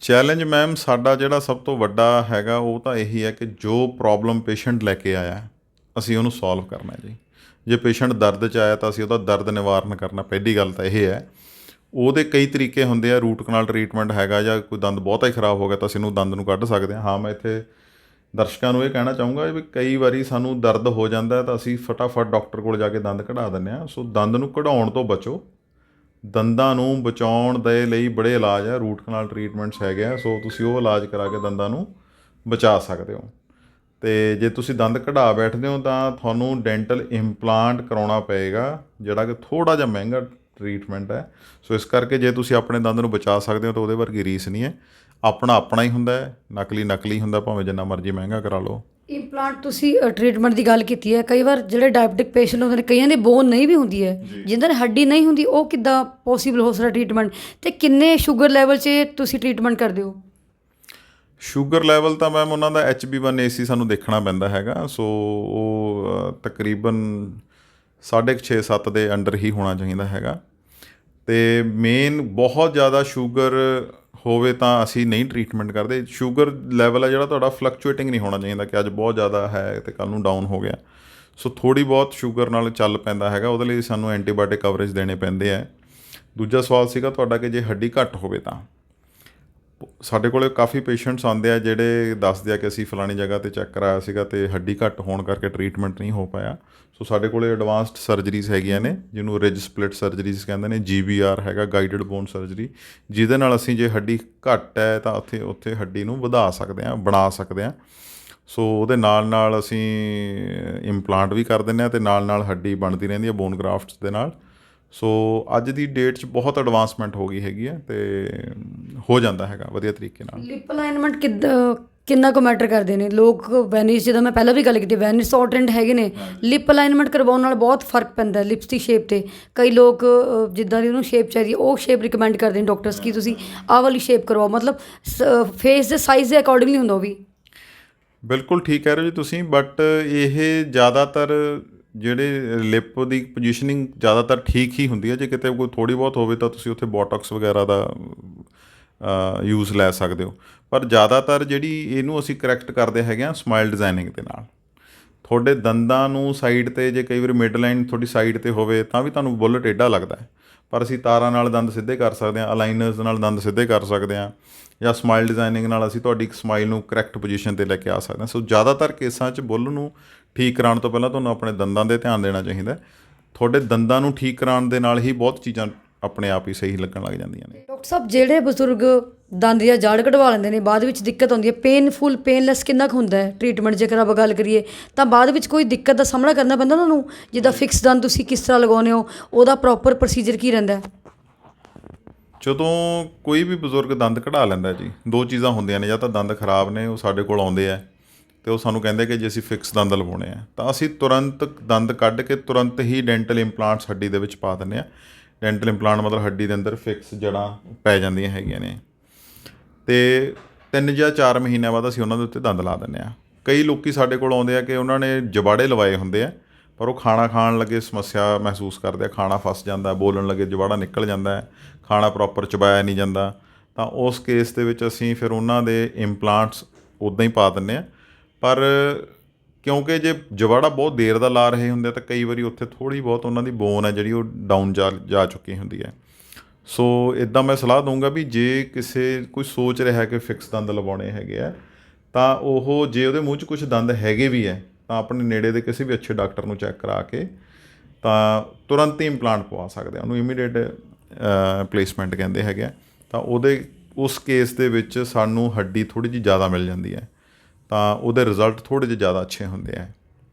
ਚੈਲੰਜ ਮੈਮ ਸਾਡਾ ਜਿਹੜਾ ਸਭ ਤੋਂ ਵੱਡਾ ਹੈਗਾ ਉਹ ਤਾਂ ਇਹੀ ਹੈ ਕਿ ਜੋ ਪ੍ਰੋਬਲਮ ਪੇਸ਼ੈਂਟ ਲੈ ਕੇ ਆਇਆ ਅਸੀਂ ਉਹਨੂੰ ਸੋਲਵ ਕਰਨਾ ਹੈ ਜੀ। ਜੇ ਪੇਸ਼ੈਂਟ ਦਰਦ 'ਚ ਆਇਆ ਤਾਂ ਅਸੀਂ ਉਹਦਾ ਦਰਦ ਨਿਵਾਰਨ ਕਰਨਾ, ਪਹਿਲੀ ਗੱਲ ਤਾਂ ਇਹ ਹੈ। ਉਹਦੇ ਕਈ ਤਰੀਕੇ ਹੁੰਦੇ ਆ ਰੂਟ ਕਨਾਲ ਟ੍ਰੀਟਮੈਂਟ ਹੈਗਾ ਜਾਂ ਕੋਈ ਦੰਦ ਬਹੁਤਾ ਹੀ ਖਰਾਬ ਹੋ ਗਿਆ ਤਾਂ ਅਸੀਂ ਉਹਨੂੰ ਦੰਦ ਨੂੰ ਕੱਢ ਸਕਦੇ ਹਾਂ। ਹਾਂ, ਮੈਂ ਇੱਥੇ ਦਰਸ਼ਕਾਂ ਨੂੰ ਇਹ ਕਹਿਣਾ ਚਾਹੂੰਗਾ ਵੀ ਕਈ ਵਾਰੀ ਸਾਨੂੰ ਦਰਦ ਹੋ ਜਾਂਦਾ ਤਾਂ ਅਸੀਂ ਫਟਾਫਟ ਡਾਕਟਰ ਕੋਲ ਜਾ ਕੇ ਦੰਦ ਕਢਾ ਦਿੰਦੇ ਹਾਂ। ਸੋ ਦੰਦ ਨੂੰ ਕਢਾਉਣ ਤੋਂ ਬਚੋ। ਦੰਦਾਂ ਨੂੰ ਬਚਾਉਣ ਦੇ ਲਈ ਬੜੇ ਇਲਾਜ ਹੈ ਰੂਟ ਕਨਾਲ ਟ੍ਰੀਟਮੈਂਟਸ ਹੈਗੇ ਆ। ਸੋ ਤੁਸੀਂ ਉਹ ਇਲਾਜ ਕਰਾ ਕੇ ਦੰਦਾਂ ਨੂੰ ਬਚਾ ਸਕਦੇ ਹੋ। ਤੇ ਜੇ ਤੁਸੀਂ ਦੰਦ ਕਢਾ ਬੈਠਦੇ ਹੋ ਤਾਂ ਤੁਹਾਨੂੰ ਡੈਂਟਲ ਇੰਪਲਾਂਟ ਕਰਾਉਣਾ ਪਏਗਾ ਜਿਹੜਾ ਕਿ ਥੋੜਾ ਜਿਹਾ ਮਹਿੰਗਾ ਟ੍ਰੀਟਮੈਂਟ ਹੈ। ਸੋ ਇਸ ਕਰਕੇ ਜੇ ਤੁਸੀਂ ਆਪਣੇ ਦੰਦ ਨੂੰ ਬਚਾ ਸਕਦੇ ਹੋ ਤਾਂ ਉਹਦੇ ਵਰਗੀ ਰੀਸ ਨਹੀਂ ਹੈ। ਆਪਣਾ ਆਪਣਾ ਹੀ ਹੁੰਦਾ ਹੈ ਨਕਲੀ ਨਕਲੀ ਹੁੰਦਾ ਭਾਵੇਂ ਜਿੰਨਾ ਮਰਜ਼ੀ ਮਹਿੰਗਾ ਕਰਾ ਲਓ। ਇੰਪਲਾਂਟ ਤੁਸੀਂ ਟ੍ਰੀਟਮੈਂਟ ਦੀ ਗੱਲ ਕੀਤੀ ਹੈ ਕਈ ਵਾਰ ਜਿਹੜੇ ਡਾਇਬਟਿਕ ਪੇਸ਼ੈਂਟ ਹੁੰਦੇ ਨੇ ਕਈਆਂ ਦੇ ਬੋਨ ਨਹੀਂ ਵੀ ਹੁੰਦੀ ਹੈ। ਜਿਨ੍ਹਾਂ ਦੀ ਹੱਡੀ ਨਹੀਂ ਹੁੰਦੀ ਉਹ ਕਿੱਦਾਂ ਪੋਸੀਬਲ ਹੋ ਸਕਦਾ ਟ੍ਰੀਟਮੈਂਟ? ਤੇ ਕਿੰਨੇ ਸ਼ੂਗਰ ਲੈਵਲ 'ਚ ਤੁਸੀਂ ਟ੍ਰੀਟਮੈਂਟ ਕਰਦੇ ਹੋ? ਸ਼ੂਗਰ ਲੈਵਲ ਤਾਂ ਮੈਮ ਉਹਨਾਂ ਦਾ HB1AC ਸਾਨੂੰ ਦੇਖਣਾ ਪੈਂਦਾ ਹੈਗਾ ਸੋ ਉਹ ਅ, ਤਕਰੀਬਨ 6.5 7 ਦੇ ਅੰਡਰ ਹੀ ਹੋਣਾ ਚਾਹੀਦਾ ਹੈਗਾ। ਤੇ ਮੇਨ ਬਹੁਤ ਜ਼ਿਆਦਾ ਸ਼ੂਗਰ ਹੋਵੇ ਤਾਂ ਅਸੀਂ ਨਹੀਂ ਟ੍ਰੀਟਮੈਂਟ ਕਰਦੇ। ਸ਼ੂਗਰ ਲੈਵਲ ਹੈ ਜਿਹੜਾ ਤੁਹਾਡਾ ਫਲਕਚੁਏਟਿੰਗ ਨਹੀਂ ਹੋਣਾ ਚਾਹੀਦਾ ਕਿ ਅੱਜ ਬਹੁਤ ਜ਼ਿਆਦਾ ਹੈ ਤੇ ਕੱਲ ਨੂੰ ਡਾਊਨ ਹੋ ਗਿਆ। ਸੋ ਥੋੜੀ ਬਹੁਤ ਸ਼ੂਗਰ ਨਾਲ ਚੱਲ ਪੈਂਦਾ ਹੈਗਾ ਉਹਦੇ ਲਈ ਸਾਨੂੰ ਐਂਟੀਬਾਇਓਟਿਕ ਕਵਰੇਜ ਦੇਣੇ ਪੈਂਦੇ ਆ। ਦੂਜਾ ਸਵਾਲ ਸੀਗਾ ਤੁਹਾਡਾ ਕਿ ਜੇ ਹੱਡੀ ਘੱਟ ਹੋਵੇ ਤਾਂ। ਸਾਡੇ ਕੋਲੇ ਕਾਫੀ ਪੇਸ਼ੈਂਟਸ ਆਉਂਦੇ ਆ ਜਿਹੜੇ ਦੱਸਦੇ ਆ ਕਿ ਅਸੀਂ ਫਲਾਣੀ ਜਗ੍ਹਾ ਤੇ ਚੈੱਕ ਕਰਾਇਆ ਸੀਗਾ ਤੇ ਹੱਡੀ ਘੱਟ ਹੋਣ ਕਰਕੇ ਟ੍ਰੀਟਮੈਂਟ ਨਹੀਂ ਹੋ ਪਾਇਆ। ਸੋ ਸਾਡੇ ਕੋਲੇ ਐਡਵਾਂਸਡ ਸਰਜਰੀਜ਼ ਹੈਗੀਆਂ ਨੇ, ਜਿਹਨੂੰ ਰਿਜ ਸਪਲਿਟ ਸਰਜਰੀਜ਼ ਕਹਿੰਦੇ ਨੇ ਜੀਬੀਆਰ ਹੈਗਾ ਗਾਈਡਡ ਬੋਨ ਸਰਜਰੀ ਜਿਹਦੇ ਨਾਲ ਅਸੀਂ ਜੇ ਹੱਡੀ ਘੱਟ ਹੈ ਤਾਂ ਉੱਥੇ ਉੱਥੇ ਹੱਡੀ ਨੂੰ ਵਧਾ ਸਕਦੇ ਆ ਬਣਾ ਸਕਦੇ ਆ ਸੋ ਉਹਦੇ ਨਾਲ ਨਾਲ ਅਸੀਂ ਇੰਪਲਾਂਟ ਵੀ ਕਰ ਦਿੰਦੇ ਆ ਤੇ ਨਾਲ ਨਾਲ ਹੱਡੀ ਬਣਦੀ ਰਹਿੰਦੀ ਹੈ ਬੋਨ ਗ੍ਰਾਫਟਸ ਦੇ ਨਾਲ। ਸੋ ਅੱਜ ਦੀ ਡੇਟ 'ਚ ਬਹੁਤ ਐਡਵਾਂਸਮੈਂਟ ਹੋ ਗਈ ਹੈਗੀ ਹੈ ਤੇ ਹੋ ਜਾਂਦਾ ਹੈਗਾ ਵਧੀਆ ਤਰੀਕੇ ਨਾਲ। ਲਿਪ ਅਲਾਈਨਮੈਂਟ ਕਿੱਦਾਂ ਕਿੰਨਾ ਕੁ ਮੈਟਰ ਕਰਦੇ ਨੇ? ਲੋਕ ਵੈਨਿਸ ਜਿਹਦਾ ਮੈਂ ਪਹਿਲਾਂ ਵੀ ਗੱਲ ਕੀਤੀ ਵੈਨਿਸ ਟ੍ਰੈਂਡ ਹੈਗੇ ਨੇ। ਲਿਪ ਅਲਾਈਨਮੈਂਟ ਕਰਵਾਉਣ ਨਾਲ ਬਹੁਤ ਫ਼ਰਕ ਪੈਂਦਾ ਲਿਪਸ ਦੀ ਸ਼ੇਪ ਤੇ। ਕਈ ਲੋਕ ਜਿੱਦਾਂ ਦੀ ਉਹਨੂੰ ਸ਼ੇਪ ਚਾਹੀਦੀ ਹੈ, ਉਹ ਸ਼ੇਪ ਰਿਕਮੈਂਡ ਕਰਦੇ ਨੇ ਡਾਕਟਰਸ ਕਿ ਤੁਸੀਂ ਆਹ ਵਾਲੀ ਸ਼ੇਪ ਕਰਵਾਓ। ਮਤਲਬ ਫੇਸ ਦੇ ਸਾਈਜ਼ ਦੇ ਅਕੋਰਡਿੰਗਲੀ ਹੁੰਦਾ ਉਹ ਵੀ। ਬਿਲਕੁਲ ਠੀਕ ਕਹਿ ਰਹੇ ਹੋ ਜੀ ਤੁਸੀਂ ਬਟ ਇਹ ਜ਼ਿਆਦਾਤਰ ਜਿਹੜੇ ਲਿਪ ਦੀ ਪੋਜੀਸ਼ਨਿੰਗ ਜ਼ਿਆਦਾਤਰ ਠੀਕ ਹੀ ਹੁੰਦੀ ਹੈ। ਜੇ ਕਿਤੇ ਕੋਈ ਥੋੜੀ ਬਹੁਤ ਹੋਵੇ ਤਾਂ ਤੁਸੀਂ ਉੱਥੇ ਬੋਟੌਕਸ ਵਗੈਰਾ ਦਾ ਯੂਜ਼ ਲੈ ਸਕਦੇ ਹੋ। ਪਰ ਜ਼ਿਆਦਾਤਰ ਜਿਹੜੀ ਇਹਨੂੰ ਅਸੀਂ ਕਰੈਕਟ ਕਰਦੇ ਹੈਗੇ ਆ ਸਮਾਈਲ ਡਿਜ਼ਾਈਨਿੰਗ ਦੇ ਨਾਲ। ਤੁਹਾਡੇ ਦੰਦਾਂ ਨੂੰ ਸਾਈਡ ਤੇ ਜੇ ਕਈ ਵਾਰੀ ਮਿਡ ਲਾਈਨ ਤੁਹਾਡੀ ਸਾਈਡ ਤੇ ਹੋਵੇ ਤਾਂ ਵੀ ਤੁਹਾਨੂੰ ਬੁੱਲ ਟੇਢਾ ਲੱਗਦਾ ਹੈ। ਪਰ ਅਸੀਂ ਤਾਰਾਂ ਨਾਲ ਦੰਦ ਸਿੱਧੇ ਕਰ ਸਕਦੇ ਹਾਂ ਅਲਾਈਨਰਸ ਨਾਲ ਦੰਦ ਸਿੱਧੇ ਕਰ ਸਕਦੇ ਹਾਂ ਜਾਂ ਸਮਾਈਲ ਡਿਜ਼ਾਈਨਿੰਗ ਨਾਲ ਅਸੀਂ ਤੁਹਾਡੀ ਇੱਕ ਸਮਾਈਲ ਨੂੰ ਕਰੈਕਟ ਪੋਜੀਸ਼ਨ ਤੇ ਲੈ ਕੇ ਆ ਸਕਦੇ ਹਾਂ। ਸੋ ਜ਼ਿਆਦਾਤਰ ਕੇਸਾਂ 'ਚ ਬੁੱਲ ਨੂੰ ਠੀਕ ਕਰਾਉਣ ਤੋਂ ਪਹਿਲਾਂ ਤੁਹਾਨੂੰ ਆਪਣੇ ਦੰਦਾਂ ਦੇ ਧਿਆਨ ਦੇਣਾ ਚਾਹੀਦਾ ਹੈ। ਤੁਹਾਡੇ ਦੰਦਾਂ ਨੂੰ ਠੀਕ ਕਰਾਉਣ ਦੇ ਨਾਲ ਹੀ ਬਹੁਤ ਚੀਜ਼ਾਂ ਆਪਣੇ ਆਪ ਹੀ ਸਹੀ ਲੱਗਣ ਲੱਗ ਜਾਂਦੀਆਂ ਨੇ। ਡਾਕਟਰ ਸਾਹਿਬ ਜਿਹੜੇ ਬਜ਼ੁਰਗ ਦੰਦ ਜਾਂ ਜੜ ਕਢਵਾ ਲੈਂਦੇ ਨੇ ਬਾਅਦ ਵਿੱਚ ਦਿੱਕਤ ਆਉਂਦੀ ਹੈ। ਪੇਨਫੁਲ ਪੇਨਲੈਸ ਕਿੰਨਾ ਕੁ ਹੁੰਦਾ ਹੈ ਟ੍ਰੀਟਮੈਂਟ ਜੇਕਰ ਆਪਾਂ ਗੱਲ ਕਰੀਏ ਤਾਂ ਬਾਅਦ ਵਿੱਚ ਕੋਈ ਦਿੱਕਤ ਦਾ ਸਾਹਮਣਾ ਕਰਨਾ ਪੈਂਦਾ ਉਹਨਾਂ ਨੂੰ? ਜਿੱਦਾਂ ਫਿਕਸ ਦੰਦ ਤੁਸੀਂ ਕਿਸ ਤਰ੍ਹਾਂ ਲਗਾਉਂਦੇ ਹੋ ਉਹਦਾ ਪ੍ਰੋਪਰ ਪ੍ਰੋਸੀਜਰ ਕੀ ਰਹਿੰਦਾ ਹੈ? ਜਦੋਂ ਕੋਈ ਵੀ ਬਜ਼ੁਰਗ ਦੰਦ ਕਢਾ ਲੈਂਦਾ ਜੀ ਦੋ ਚੀਜ਼ਾਂ ਹੁੰਦੀਆਂ ਨੇ ਜਾਂ ਤਾਂ ਦੰਦ ਖਰਾਬ ਨੇ ਉਹ ਸਾਡੇ ਕੋਲ ਆਉਂਦੇ ਆ। ਤੇ ਉਹ ਸਾਨੂੰ ਕਹਿੰਦੇ ਕਿ ਜੇ ਅਸੀਂ ਫਿਕਸ ਦੰਦ ਲਵਾਉਣੇ ਆ, ਤਾਂ ਅਸੀਂ ਤੁਰੰਤ ਦੰਦ ਕੱਢ ਕੇ ਤੁਰੰਤ ਹੀ ਡੈਂਟਲ ਇੰਪਲਾਂਟਸ ਹੱਡੀ ਦੇ ਵਿੱਚ ਪਾ ਦਿੰਦੇ ਆ। ਡੈਂਟਲ ਇੰਪਲਾਂਟ ਮਤਲਬ ਹੱਡੀ ਦੇ ਅੰਦਰ ਫਿਕਸ ਜੜਾਂ ਪੈ ਜਾਂਦੀਆਂ ਹੈਗੀਆਂ ਨੇ। ਤੇ ਤਿੰਨ ਜਾਂ ਚਾਰ ਮਹੀਨਿਆਂ ਬਾਅਦ ਅਸੀਂ ਉਹਨਾਂ ਦੇ ਉੱਤੇ ਦੰਦ ਲਾ ਦਿੰਦੇ ਆ। ਕਈ ਲੋਕੀ ਸਾਡੇ ਕੋਲ ਆਉਂਦੇ ਆ ਕਿ ਉਹਨਾਂ ਨੇ ਜਬਾੜੇ ਲਵਾਏ ਹੁੰਦੇ ਆ, ਪਰ ਉਹ ਖਾਣਾ ਖਾਣ ਲੱਗੇ ਸਮੱਸਿਆ ਮਹਿਸੂਸ ਕਰਦੇ ਆ, ਖਾਣਾ ਫਸ ਜਾਂਦਾ, ਬੋਲਣ ਲੱਗੇ ਜਬਾੜਾ ਨਿਕਲ ਜਾਂਦਾ ਹੈ, ਖਾਣਾ ਪ੍ਰੋਪਰ ਚਬਾਇਆ ਨਹੀਂ ਜਾਂਦਾ। ਤਾਂ ਉਸ ਕੇਸ ਦੇ ਵਿੱਚ ਅਸੀਂ ਫਿਰ ਉਹਨਾਂ ਦੇ ਇੰਪਲਾਂਟਸ ਉਦਾਂ ਹੀ ਪਾ ਦਿੰਦੇ ਆ। ਪਰ ਕਿਉਂਕਿ ਜੇ ਜਵਾੜਾ ਬਹੁਤ ਦੇਰ ਦਾ ਲਾ ਰਹੇ ਹੁੰਦੇ ਆ, ਤਾਂ ਕਈ ਵਾਰੀ ਉੱਥੇ ਥੋੜੀ ਬਹੁਤ ਉਹਨਾਂ ਦੀ ਬੋਨ ਹੈ ਜਿਹੜੀ ਉਹ ਡਾਊਨ ਜਾ ਜਾ ਚੁੱਕੀ ਹੁੰਦੀ ਹੈ। ਸੋ ਇਦਾਂ ਮੈਂ ਸਲਾਹ ਦਊਂਗਾ ਵੀ ਜੇ ਕਿਸੇ, ਕੋਈ ਸੋਚ ਰਿਹਾ ਕਿ ਫਿਕਸ ਦੰਦ ਲਵਾਉਣੇ ਹੈਗੇ ਆ, ਤਾਂ ਉਹ ਜੇ ਉਹਦੇ ਮੂੰਹ 'ਚ ਕੁਝ ਦੰਦ ਹੈਗੇ ਵੀ ਹੈ, ਤਾਂ ਆਪਣੇ ਨੇੜੇ ਦੇ ਕਿਸੇ ਵੀ ਅੱਛੇ ਡਾਕਟਰ ਨੂੰ ਚੈੱਕ ਕਰਾ ਕੇ ਤਾਂ ਤੁਰੰਤ ਹੀ ਇੰਪਲਾਂਟ ਪਵਾ ਸਕਦੇ ਆ। ਉਹਨੂੰ ਇਮੀਡੀਏਟ ਪਲੇਸਮੈਂਟ ਕਹਿੰਦੇ ਹੈਗੇ ਆ। ਤਾਂ ਉਹਦੇ, ਉਸ ਕੇਸ ਦੇ ਵਿੱਚ ਸਾਨੂੰ ਹੱਡੀ ਥੋੜੀ ਜਿਹੀ ਜ਼ਿਆਦਾ ਮਿਲ ਜਾਂਦੀ ਹੈ। ਤਾਂ ਉਹਦੇ ਰਿਜ਼ਲਟ ਥੋੜੇ ਜਿਹੇ ਜ਼ਿਆਦਾ ਅੱਛੇ ਹੁੰਦੇ ਆ।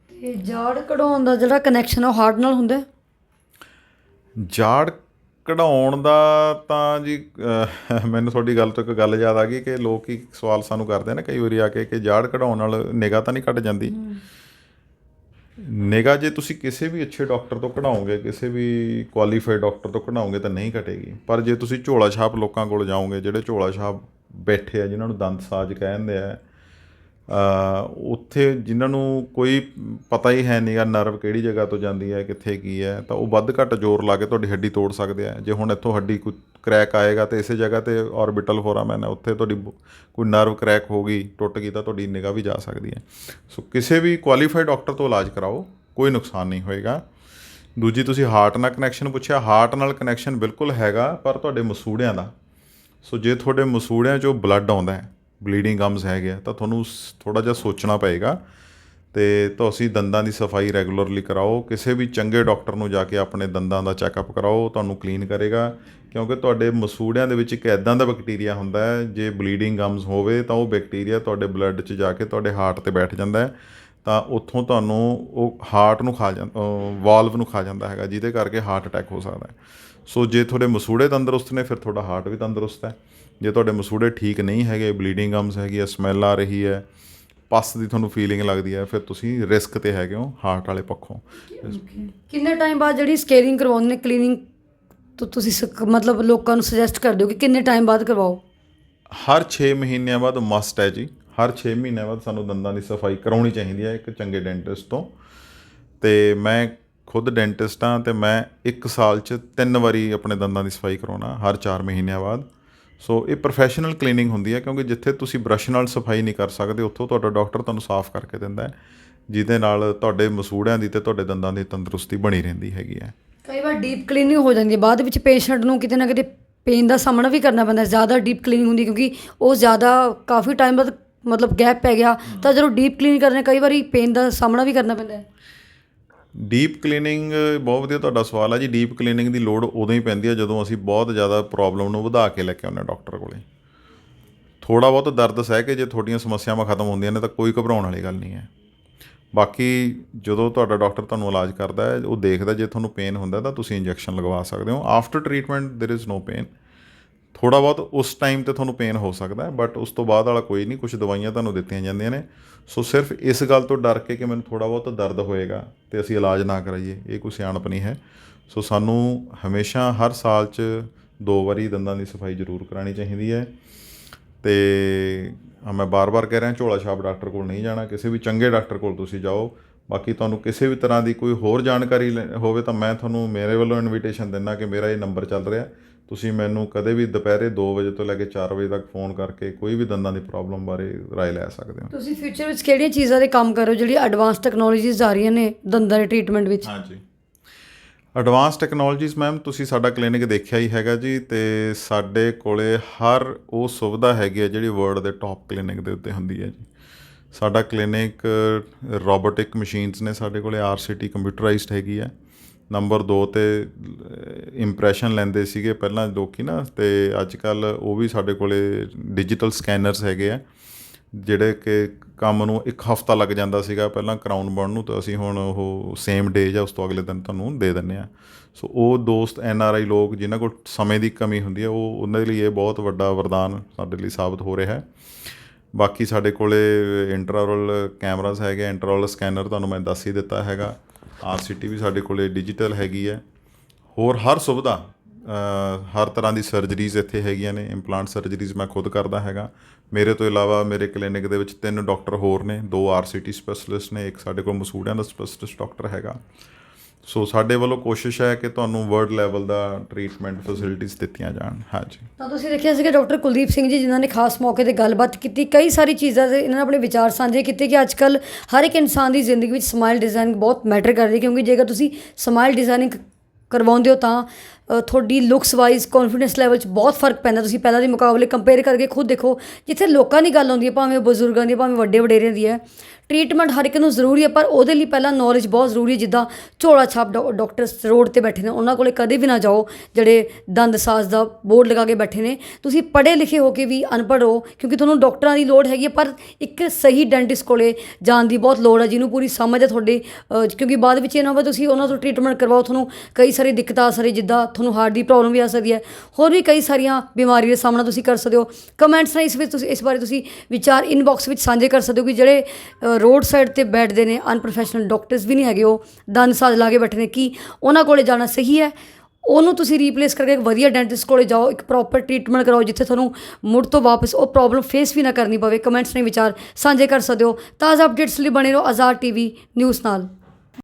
ਤੇ ਜੜ ਕਢਾਉਣ ਦਾ ਜਿਹੜਾ ਕਨੈਕਸ਼ਨ ਆ ਉਹ ਹਾਰਟ ਨਾਲ ਹੁੰਦਾ? ਜਾੜ ਕਢਾਉਣ ਦਾ ਤਾਂ ਜੀ ਮੈਨੂੰ ਤੁਹਾਡੀ ਗੱਲ ਤੋਂ ਇੱਕ ਗੱਲ ਯਾਦ ਆ ਗਈ ਕਿ ਲੋਕ ਹੀ ਸਵਾਲ ਸਾਨੂੰ ਕਰਦੇ ਨੇ ਕਈ ਵਾਰੀ ਆ ਕੇ ਕਿ ਜਾੜ ਕਢਾਉਣ ਨਾਲ ਨਿਗਾਹ ਤਾਂ ਨਹੀਂ ਘਟ ਜਾਂਦੀ? ਨਿਗਾਹ ਜੇ ਤੁਸੀਂ ਕਿਸੇ ਵੀ ਅੱਛੇ ਡਾਕਟਰ ਤੋਂ ਕਢਾਓਗੇ ਕਿਸੇ ਵੀ ਕੁਆਲੀਫਾਈਡ ਡਾਕਟਰ ਤੋਂ ਕਢਾਓਗੇ ਤਾਂ ਨਹੀਂ ਘਟੇਗੀ। ਪਰ ਜੇ ਤੁਸੀਂ ਝੋਲਾ ਛਾਪ ਲੋਕਾਂ ਕੋਲ ਜਾਓਗੇ ਜਿਹੜੇ ਝੋਲਾ ਛਾਪ ਬੈਠੇ ਆ ਜਿਨ੍ਹਾਂ ਨੂੰ ਦੰਦ ਸਾਜ ਕਹਿੰਦੇ ਆ ਉੱਥੇ ਜਿਨ੍ਹਾਂ ਨੂੰ ਕੋਈ ਪਤਾ ਹੀ ਹੈ ਨਹੀਂਗਾ ਨਰਵ ਕਿਹੜੀ ਜਗ੍ਹਾ ਤੋਂ ਜਾਂਦੀ ਹੈ, ਕਿੱਥੇ ਕੀ ਹੈ, ਤਾਂ ਉਹ ਵੱਧ ਘੱਟ ਜ਼ੋਰ ਲਾ ਕੇ ਤੁਹਾਡੀ ਹੱਡੀ ਤੋੜ ਸਕਦੇ ਆ। ਜੇ ਹੁਣ ਇੱਥੋਂ ਹੱਡੀ ਕੋਈ ਕ੍ਰੈਕ ਆਏਗਾ ਤੇ ਇਸੇ ਜਗ੍ਹਾ ਤੇ ਆਰਬਿਟਲ ਫੋਰਾਮੈਨ ਹੈ, ਉੱਥੇ ਤੁਹਾਡੀ ਕੋਈ ਨਰਵ ਕ੍ਰੈਕ ਹੋ ਗਈ, ਟੁੱਟ ਗਈ ਤਾਂ ਤੁਹਾਡੀ ਨਿਗਾਹ ਵੀ ਜਾ ਸਕਦੀ ਹੈ। ਸੋ ਕਿਸੇ ਵੀ ਕੁਆਲੀਫਾਈਡ ਡਾਕਟਰ ਤੋਂ ਇਲਾਜ ਕਰਾਓ, ਕੋਈ ਨੁਕਸਾਨ ਨਹੀਂ ਹੋਏਗਾ। ਦੂਜੀ, ਤੁਸੀਂ ਹਾਰਟ ਨਾਲ ਕਨੈਕਸ਼ਨ ਪੁੱਛਿਆ ਹਾਰਟ ਨਾਲ ਕਨੈਕਸ਼ਨ ਬਿਲਕੁਲ ਹੈਗਾ, ਪਰ ਤੁਹਾਡੇ ਮਸੂੜਿਆਂ ਦਾ। ਸੋ ਜੇ ਤੁਹਾਡੇ ਮਸੂੜਿਆਂ 'ਚੋਂ ਬਲੱਡ ਆਉਂਦਾ ਹੈ ਬਲੀਡਿੰਗ ਗਮਸ ਹੈਗੇ ਆ, ਤਾਂ ਤੁਹਾਨੂੰ ਥੋੜਾ ਜਿਹਾ ਸੋਚਣਾ ਪਏਗਾ ਤੇ ਤੁਸੀਂ ਦੰਦਾਂ ਦੀ ਸਫ਼ਾਈ ਰੈਗੂਲਰਲੀ ਕਰਾਓ, ਕਿਸੇ ਵੀ ਚੰਗੇ ਡਾਕਟਰ ਨੂੰ ਜਾ ਕੇ ਆਪਣੇ ਦੰਦਾਂ ਦਾ ਚੈੱਕਅਪ ਕਰਾਓ, ਤੁਹਾਨੂੰ ਕਲੀਨ ਕਰੇਗਾ, ਕਿਉਂਕਿ ਤੁਹਾਡੇ ਮਸੂੜਿਆਂ ਦੇ ਵਿੱਚ ਇੱਕ ਐਦਾਂ ਦਾ ਬੈਕਟੀਰੀਆ ਹੁੰਦਾ ਹੈ, ਜੇ ਬਲੀਡਿੰਗ ਗਮਸ ਹੋਵੇ ਤਾਂ ਉਹ ਬੈਕਟੀਰੀਆ ਤੁਹਾਡੇ ਬਲੱਡ 'ਚ ਜਾ ਕੇ ਤੁਹਾਡੇ ਹਾਰਟ ਤੇ ਬੈਠ ਜਾਂਦਾ ਹੈ, ਤਾਂ ਉੱਥੋਂ ਤੁਹਾਨੂੰ ਉਹ ਹਾਰਟ ਨੂੰ ਖਾ ਜਾਂਦਾ ਵਾਲਵ ਨੂੰ ਖਾ ਜਾਂਦਾ ਹੈਗਾ, ਜਿਹਦੇ ਕਰਕੇ ਹਾਰਟ ਅਟੈਕ ਹੋ ਸਕਦਾ ਹੈ। ਸੋ ਜੇ ਤੁਹਾਡੇ ਮਸੂੜੇ ਤੰਦਰੁਸਤ ਨੇ, ਫਿਰ ਤੁਹਾਡਾ ਹਾਰਟ ਵੀ ਤੰਦਰੁਸਤ ਹੈ। ਜੇ ਤੁਹਾਡੇ ਮਸੂੜੇ ਠੀਕ ਨਹੀਂ ਹੈਗੇ ਬਲੀਡਿੰਗ ਗਮਸ ਹੈਗੀ ਹੈ ਸਮੈਲ ਆ ਰਹੀ ਹੈ ਪਸ ਦੀ ਤੁਹਾਨੂੰ ਫੀਲਿੰਗ ਲੱਗਦੀ ਹੈ ਫਿਰ ਤੁਸੀਂ ਰਿਸਕ ਤੇ ਹੈਗੇ ਹੋ ਹਾਰਟ ਵਾਲੇ ਪੱਖੋਂ। ਕਿੰਨੇ ਟਾਈਮ ਬਾਅਦ ਜਿਹੜੀ ਸਕੇਰਿੰਗ ਕਰਵਾਉਂਦੇ ਨੇ ਕਲੀਨਿੰਗ ਤੋਂ ਤੁਸੀਂ ਮਤਲਬ ਲੋਕਾਂ ਨੂੰ ਸੁਜੈਸਟ ਕਰਦੇ ਹੋ ਕਿ ਕਿੰਨੇ ਟਾਈਮ ਬਾਅਦ ਕਰਵਾਓ? ਹਰ 6 ਮਹੀਨਿਆਂ ਬਾਅਦ ਮਸਟ ਹੈ ਜੀ। ਹਰ 6 ਮਹੀਨਿਆਂ ਬਾਅਦ ਸਾਨੂੰ ਦੰਦਾਂ ਦੀ ਸਫ਼ਾਈ ਕਰਾਉਣੀ ਚਾਹੀਦੀ ਹੈ ਇੱਕ ਚੰਗੇ ਡੈਂਟਿਸਟ ਤੋਂ। ਤੇ ਮੈਂ ਖੁਦ ਡੈਂਟਿਸਟ ਹਾਂ ਤੇ ਮੈਂ ਇੱਕ ਸਾਲ 'ਚ ਤਿੰਨ ਵਾਰੀ ਆਪਣੇ ਦੰਦਾਂ ਦੀ ਸਫ਼ਾਈ ਕਰਾਉਣਾ ਹਰ 4 ਮਹੀਨਿਆਂ ਬਾਅਦ। ਸੋ ਇਹ ਪ੍ਰੋਫੈਸ਼ਨਲ ਕਲੀਨਿੰਗ ਹੁੰਦੀ ਹੈ, ਕਿਉਂਕਿ ਜਿੱਥੇ ਤੁਸੀਂ ਬ੍ਰਸ਼ ਨਾਲ ਸਫ਼ਾਈ ਨਹੀਂ ਕਰ ਸਕਦੇ, ਉੱਥੋਂ ਤੁਹਾਡਾ ਡਾਕਟਰ ਤੁਹਾਨੂੰ ਸਾਫ਼ ਕਰਕੇ ਦਿੰਦਾ ਹੈ, ਜਿਹਦੇ ਨਾਲ ਤੁਹਾਡੇ ਮਸੂੜਿਆਂ ਦੀ ਤੇ ਤੁਹਾਡੇ ਦੰਦਾਂ ਦੀ ਤੰਦਰੁਸਤੀ ਬਣੀ ਰਹਿੰਦੀ ਹੈਗੀ ਹੈ। ਕਈ ਵਾਰ ਡੀਪ ਕਲੀਨਿੰਗ ਹੋ ਜਾਂਦੀ ਹੈ, ਬਾਅਦ ਵਿੱਚ ਪੇਸ਼ੈਂਟ ਨੂੰ ਕਿਤੇ ਨਾ ਕਿਤੇ ਪੇਨ ਦਾ ਸਾਹਮਣਾ ਵੀ ਕਰਨਾ ਪੈਂਦਾ ਜ਼ਿਆਦਾ ਡੀਪ ਕਲੀਨਿੰਗ ਹੁੰਦੀ ਕਿਉਂਕਿ ਉਹ ਜ਼ਿਆਦਾ ਕਾਫੀ ਟਾਈਮ ਬਾਅਦ ਮਤਲਬ ਗੈਪ ਪੈ ਗਿਆ, ਤਾਂ ਜਦੋਂ ਡੀਪ ਕਲੀਨ ਕਰਨੇ ਕਈ ਵਾਰੀ ਪੇਨ ਦਾ ਸਾਹਮਣਾ ਵੀ ਕਰਨਾ ਪੈਂਦਾ ਹੈ। ਡੀਪ ਕਲੀਨਿੰਗ ਬਹੁਤ ਵਧੀਆ ਤੁਹਾਡਾ ਸਵਾਲ ਹੈ ਜੀ ਡੀਪ ਕਲੀਨਿੰਗ ਦੀ ਲੋੜ ਉਦੋਂ ਹੀ ਪੈਂਦੀ ਹੈ ਜਦੋਂ ਅਸੀਂ ਬਹੁਤ ਜ਼ਿਆਦਾ ਪ੍ਰੋਬਲਮ ਨੂੰ ਵਧਾ ਕੇ ਲੈ ਕੇ ਆਉਂਦੇ ਹਾਂ ਡਾਕਟਰ ਕੋਲੇ ਥੋੜਾ ਬਹੁਤ ਦਰਦ ਸਹਿ ਕੇ ਜੇ ਤੁਹਾਡੀਆਂ ਸਮੱਸਿਆਵਾਂ ਖਤਮ ਹੁੰਦੀਆਂ ਨੇ ਤਾਂ ਕੋਈ ਘਬਰਾਉਣ ਵਾਲੀ ਗੱਲ ਨਹੀਂ ਹੈ ਬਾਕੀ ਜਦੋਂ ਤੁਹਾਡਾ ਡਾਕਟਰ ਤੁਹਾਨੂੰ ਇਲਾਜ ਕਰਦਾ ਹੈ ਉਹ ਦੇਖਦਾ ਜੇ ਤੁਹਾਨੂੰ ਪੇਨ ਹੁੰਦਾ ਤਾਂ ਤੁਸੀਂ ਇੰਜੈਕਸ਼ਨ ਲਗਵਾ ਸਕਦੇ ਹੋ after treatment there is no pain ਥੋੜਾ ਬਹੁਤ ਉਸ ਟਾਈਮ ਤੇ ਤੁਹਾਨੂੰ ਪੇਨ ਹੋ ਸਕਦਾ ਬਟ ਉਸ ਤੋਂ ਬਾਅਦ ਵਾਲਾ ਕੋਈ ਨਹੀਂ ਕੁਝ ਦਵਾਈਆਂ ਤੁਹਾਨੂੰ ਦਿੱਤੀਆਂ ਜਾਂਦੀਆਂ ਨੇ। ਸੋ ਸਿਰਫ ਇਸ ਗੱਲ ਤੋਂ ਡਰ ਕੇ ਕਿ ਮੈਨੂੰ ਥੋੜਾ ਬਹੁਤ ਦਰਦ ਹੋਏਗਾ ਤੇ ਅਸੀਂ ਇਲਾਜ ਨਾ ਕਰਾਈਏ, ਇਹ ਕੋਈ ਸਿਆਣਪ ਨਹੀਂ ਹੈ। ਸੋ ਸਾਨੂੰ ਹਮੇਸ਼ਾ ਹਰ ਸਾਲ 'ਚ ਦੋ ਵਾਰੀ ਦੰਦਾਂ ਦੀ ਸਫ਼ਾਈ ਜ਼ਰੂਰ ਕਰਾਉਣੀ ਚਾਹੀਦੀ ਹੈ। ਤੇ ਮੈਂ ਬਾਰ-ਬਾਰ ਕਹਿ ਰਿਹਾ, ਝੋਲਾ ਛਾਪ ਡਾਕਟਰ ਕੋਲ ਨਹੀਂ ਜਾਣਾ, ਕਿਸੇ ਵੀ ਚੰਗੇ ਡਾਕਟਰ ਕੋਲ ਤੁਸੀਂ ਜਾਓ। ਬਾਕੀ ਤੁਹਾਨੂੰ ਕਿਸੇ ਵੀ ਤਰ੍ਹਾਂ ਦੀ ਕੋਈ ਹੋਰ ਜਾਣਕਾਰੀ ਲੈ- ਹੋਵੇ ਤਾਂ ਮੈਂ ਤੁਹਾਨੂੰ ਮੇਰੇ ਵੱਲੋਂ ਇਨਵੀਟੇਸ਼ਨ ਦਿੰਦਾ ਕਿ ਮੇਰਾ ਇਹ ਨੰਬਰ ਚੱਲ ਰਿਹਾ। ਤੁਸੀਂ ਮੈਨੂੰ ਕਦੇ ਵੀ ਦੁਪਹਿਰੇ 2 ਵਜੇ ਤੋਂ ਲੈ ਕੇ 4 ਵਜੇ ਤੱਕ ਫੋਨ ਕਰਕੇ ਕੋਈ ਵੀ ਦੰਦਾਂ ਦੀ ਪ੍ਰੋਬਲਮ ਬਾਰੇ ਰਾਏ ਲੈ ਸਕਦੇ ਹੋ। ਤੁਸੀਂ ਫਿਊਚਰ ਵਿੱਚ ਕਿਹੜੀਆਂ ਚੀਜ਼ਾਂ ਦੇ ਕੰਮ ਕਰੋ ਜਿਹੜੀ ਐਡਵਾਂਸ ਟੈਕਨੋਲੋਜੀਜ਼ ਆ ਰਹੀਆਂ ਨੇ ਦੰਦਾਂ ਦੇ ਟ੍ਰੀਟਮੈਂਟ ਵਿੱਚ? ਹਾਂਜੀ ਐਡਵਾਂਸ ਟੈਕਨੋਲੋਜੀਜ਼ ਮੈਮ ਤੁਸੀਂ ਸਾਡਾ ਕਲੀਨਿਕ ਦੇਖਿਆ ਹੀ ਹੈਗਾ ਜੀ ਤੇ ਸਾਡੇ ਕੋਲੇ ਹਰ ਉਹ ਸੁਵਿਧਾ ਹੈਗੀ ਹੈ ਜਿਹੜੀ ਵਰਲਡ ਦੇ ਟੌਪ ਕਲੀਨਿਕ ਦੇ ਉੱਤੇ ਹੁੰਦੀ ਹੈ ਜੀ। ਸਾਡਾ ਕਲੀਨਿਕ ਰੋਬੋਟਿਕ ਮਸ਼ੀਨਸ ਨੇ ਸਾਡੇ ਕੋਲੇ ਆਰਸੀਟੀ ਕੰਪਿਊਟਰਾਈਜ਼ਡ ਹੈਗੀ ਹੈ ਨੰਬਰ 2 ਤੇ ਇੰਪ੍ਰੈਸ਼ਨ ਲੈਂਦੇ ਸੀਗੇ ਪਹਿਲਾਂ ਲੋਕੀ ਨਾ, ਤੇ ਅੱਜ ਕੱਲ ਉਹ ਵੀ ਸਾਡੇ ਕੋਲੇ ਡਿਜੀਟਲ ਸਕੈਨਰਸ ਹੈਗੇ ਆ, ਜਿਹੜੇ ਕਿ ਕੰਮ ਨੂੰ ਇੱਕ ਹਫਤਾ ਲੱਗ ਜਾਂਦਾ ਸੀਗਾ ਪਹਿਲਾਂ ਕਰਾਊਨ ਬਣਨ ਨੂੰ, ਤਾਂ ਅਸੀਂ ਹੁਣ ਉਹ ਸੇਮ ਡੇ ਜਾਂ ਉਸ ਤੋਂ ਅਗਲੇ ਦਿਨ ਤੁਹਾਨੂੰ ਦੇ ਦਿੰਨੇ ਆ ਸੋ ਉਹ ਦੋਸਤ ਐਨ ਆਰ ਆਈ ਲੋਕ ਜਿਨ੍ਹਾਂ ਕੋਲ ਸਮੇਂ ਦੀ ਕਮੀ ਹੁੰਦੀ ਹੈ, ਉਹ ਉਹਨਾਂ ਦੇ ਲਈ ਇਹ ਬਹੁਤ ਵੱਡਾ ਵਰਦਾਨ ਸਾਡੇ ਲਈ ਸਾਬਤ ਹੋ ਰਿਹਾ ਹੈ। ਬਾਕੀ ਸਾਡੇ ਕੋਲੇ ਇੰਟਰਾਰਲ ਕੈਮਰਾਸ ਹੈਗੇ ਇੰਟਰਾਰਲ ਸਕੈਨਰ ਤੁਹਾਨੂੰ ਮੈਂ ਦੱਸ ਹੀ ਦਿੱਤਾ ਹੈਗਾ। ਆਰਸੀਟੀ ਵੀ ਸਾਡੇ ਕੋਲੇ ਡਿਜੀਟਲ ਹੈਗੀ ਹੈ। ਹੋਰ ਹਰ ਸੁਵਿਧਾ ਹਰ ਤਰ੍ਹਾਂ ਦੀ ਸਰਜਰੀਜ਼ ਇੱਥੇ ਹੈਗੀਆਂ ਨੇ ਇੰਪਲਾਂਟ ਸਰਜਰੀਜ਼ ਮੈਂ ਖੁਦ ਕਰਦਾ ਹੈਗਾ। ਮੇਰੇ ਤੋਂ ਇਲਾਵਾ ਮੇਰੇ ਕਲੀਨਿਕ ਦੇ ਵਿੱਚ ਤਿੰਨ ਡਾਕਟਰ ਹੋਰ ਨੇ, ਦੋ ਆਰਸੀਟੀ ਸਪੈਸ਼ਲਿਸਟ ਨੇ, ਇੱਕ ਸਾਡੇ ਕੋਲ ਮਸੂੜਿਆਂ ਦਾ ਸਪੈਸ਼ਲਿਸਟ ਡਾਕਟਰ ਹੈਗਾ। ਸੋ ਸਾਡੇ ਵੱਲੋਂ ਕੋਸ਼ਿਸ਼ ਹੈ ਕਿ ਤੁਹਾਨੂੰ ਵਰਲਡ ਲੈਵਲ ਦਾ ਟ੍ਰੀਟਮੈਂਟ ਫੈਸਿਲਿਟੀਜ਼ ਦਿੱਤੀਆਂ ਜਾਣ। ਹਾਂਜੀ। ਤਾਂ ਤੁਸੀਂ ਦੇਖਿਆ ਸੀਗਾ ਡਾਕਟਰ ਕੁਲਦੀਪ ਸਿੰਘ ਜੀ, ਜਿਨ੍ਹਾਂ ਨੇ ਖਾਸ ਮੌਕੇ ਤੇ ਗੱਲਬਾਤ ਕੀਤੀ, ਕਈ ਸਾਰੀ ਚੀਜ਼ਾਂ ਦੇ ਇਹਨਾਂ ਨੇ ਆਪਣੇ ਵਿਚਾਰ ਸਾਂਝੇ ਕੀਤੇ ਕਿ ਅੱਜਕੱਲ ਹਰ ਇੱਕ ਇਨਸਾਨ ਦੀ ਜ਼ਿੰਦਗੀ ਵਿੱਚ ਸਮਾਈਲ ਡਿਜ਼ਾਈਨਿੰਗ ਬਹੁਤ ਮੈਟਰ ਕਰਦੀ ਹੈ, ਕਿਉਂਕਿ ਜੇਕਰ ਤੁਸੀਂ ਸਮਾਈਲ ਡਿਜ਼ਾਈਨਿੰਗ ਕਰਵਾਉਂਦੇ ਹੋ ਤਾਂ ਤੁਹਾਡੀ ਲੁੱਕਸ ਵਾਈਜ਼ ਕੌਨਫੀਡੈਂਸ ਲੈਵਲ 'ਚ ਬਹੁਤ ਫ਼ਰਕ ਪੈਂਦਾ। ਤੁਸੀਂ ਪਹਿਲਾਂ ਦੇ ਮੁਕਾਬਲੇ ਕੰਪੇਅਰ ਕਰਕੇ ਖੁਦ ਦੇਖੋ, ਜਿੱਥੇ ਲੋਕਾਂ ਦੀ ਗੱਲ ਆਉਂਦੀ ਹੈ, ਭਾਵੇਂ ਉਹ ਬਜ਼ੁਰਗਾਂ ਦੀ ਭਾਵੇਂ ਵੱਡੇ ਵਡੇਰਿਆਂ ਦੀ ਹੈ ਟ੍ਰੀਟਮੈਂਟ ਹਰ ਇੱਕ ਨੂੰ ਜ਼ਰੂਰੀ ਹੈ, ਪਰ ਉਹਦੇ ਲਈ ਪਹਿਲਾਂ ਨੌਲੇਜ ਬਹੁਤ ਜ਼ਰੂਰੀ ਹੈ, ਜਿੱਦਾਂ ਝੋਲਾ ਛਾਪ ਡਾਕਟਰਸ ਰੋਡ ਤੇ ਬੈਠੇ ਨੇ, ਉਹਨਾਂ ਕੋਲੇ ਕਦੇ ਵੀ ਨਾ ਜਾਓ, ਜਿਹੜੇ ਦੰਦ ਸਾਜ਼ ਦਾ ਬੋਰਡ ਲਗਾ ਕੇ ਬੈਠੇ ਨੇ। ਤੁਸੀਂ ਪੜ੍ਹੇ ਲਿਖੇ ਹੋ ਕੇ ਵੀ ਅਨਪੜ੍ਹ ਹੋ ਕਿਉਂਕਿ ਤੁਹਾਨੂੰ ਡਾਕਟਰਾਂ ਦੀ ਲੋੜ ਹੈਗੀ ਹੈ, ਪਰ ਇੱਕ ਸਹੀ ਡੈਂਟਿਸਟ ਕੋਲੇ ਜਾਣ ਦੀ ਬਹੁਤ ਲੋੜ ਹੈ, ਜਿਹਨੂੰ ਪੂਰੀ ਸਮਝ ਹੈ ਤੁਹਾਡੇ ਕਿਉਂਕਿ ਬਾਅਦ ਵਿੱਚ ਇਹ ਨਾ ਹੋਵੇ ਤੁਸੀਂ ਉਹਨਾਂ ਤੋਂ ਟ੍ਰੀਟਮੈਂਟ ਕਰਵਾਓ, ਤੁਹਾਨੂੰ ਕਈ ਸਾਰੀ ਦਿੱਕਤਾਂ ਆ ਸਕਦੀ ਜਿੱਦਾਂ ਤੁਹਾਨੂੰ ਹਾਰਟ ਦੀ ਪ੍ਰੋਬਲਮ ਵੀ ਆ ਸਕਦੀ ਹੈ। ਹੋਰ ਵੀ ਕਈ ਸਾਰੀਆਂ ਬਿਮਾਰੀਆਂ ਦਾ ਸਾਹਮਣਾ ਤੁਸੀਂ ਕਰ ਸਕਦੇ ਹੋ। ਕਮੈਂਟਸ ਨਾਲ ਇਸ ਵਿੱਚ ਤੁਸੀਂ, ਇਸ ਬਾਰੇ ਤੁਸੀਂ ਵਿਚਾਰ ਇਨਬਾਕਸ ਵਿੱਚ ਸਾਂਝੇ ਕਰ ਸਕਦੇ ਹੋ ਕਿ ਜਿਹੜੇ ਰੋਡ ਸਾਈਡ ਤੇ ਬੈਠਦੇ ਨੇ ਅਨਪ੍ਰੋਫੈਸ਼ਨਲ ਡਾਕਟਰਸ ਵੀ ਨਹੀਂ ਹੈਗੇ, ਉਹ ਦੰਦ ਸਾਜ਼ ਲਾ ਕੇ ਬੈਠੇ ਨੇ, ਕੀ ਉਹਨਾਂ ਕੋਲੇ ਜਾਣਾ ਸਹੀ ਹੈ? ਉਹਨੂੰ ਤੁਸੀਂ ਰੀਪਲੇਸ ਕਰਕੇ ਇੱਕ ਵਧੀਆ ਡੈਂਟਿਸਟ ਕੋਲੇ ਜਾਓ, ਇੱਕ ਪ੍ਰੋਪਰ ਟ੍ਰੀਟਮੈਂਟ ਕਰਾਓ, ਜਿੱਥੇ ਤੁਹਾਨੂੰ ਮੁੜ ਤੋਂ ਵਾਪਸ ਉਹ ਪ੍ਰੋਬਲਮ ਫੇਸ ਵੀ ਨਾ ਕਰਨੀ ਪਵੇ ਕਮੈਂਟਸ ਨੇ ਵਿਚਾਰ ਸਾਂਝੇ ਕਰ ਸਕਦੇ ਹੋ। ਤਾਜ਼ਾ ਅਪਡੇਟਸ ਲਈ ਬਣੇ ਰਹੋ ਆਜ਼ਾਦ ਟੀਵੀ ਨਿਊਜ਼ ਨਾਲ।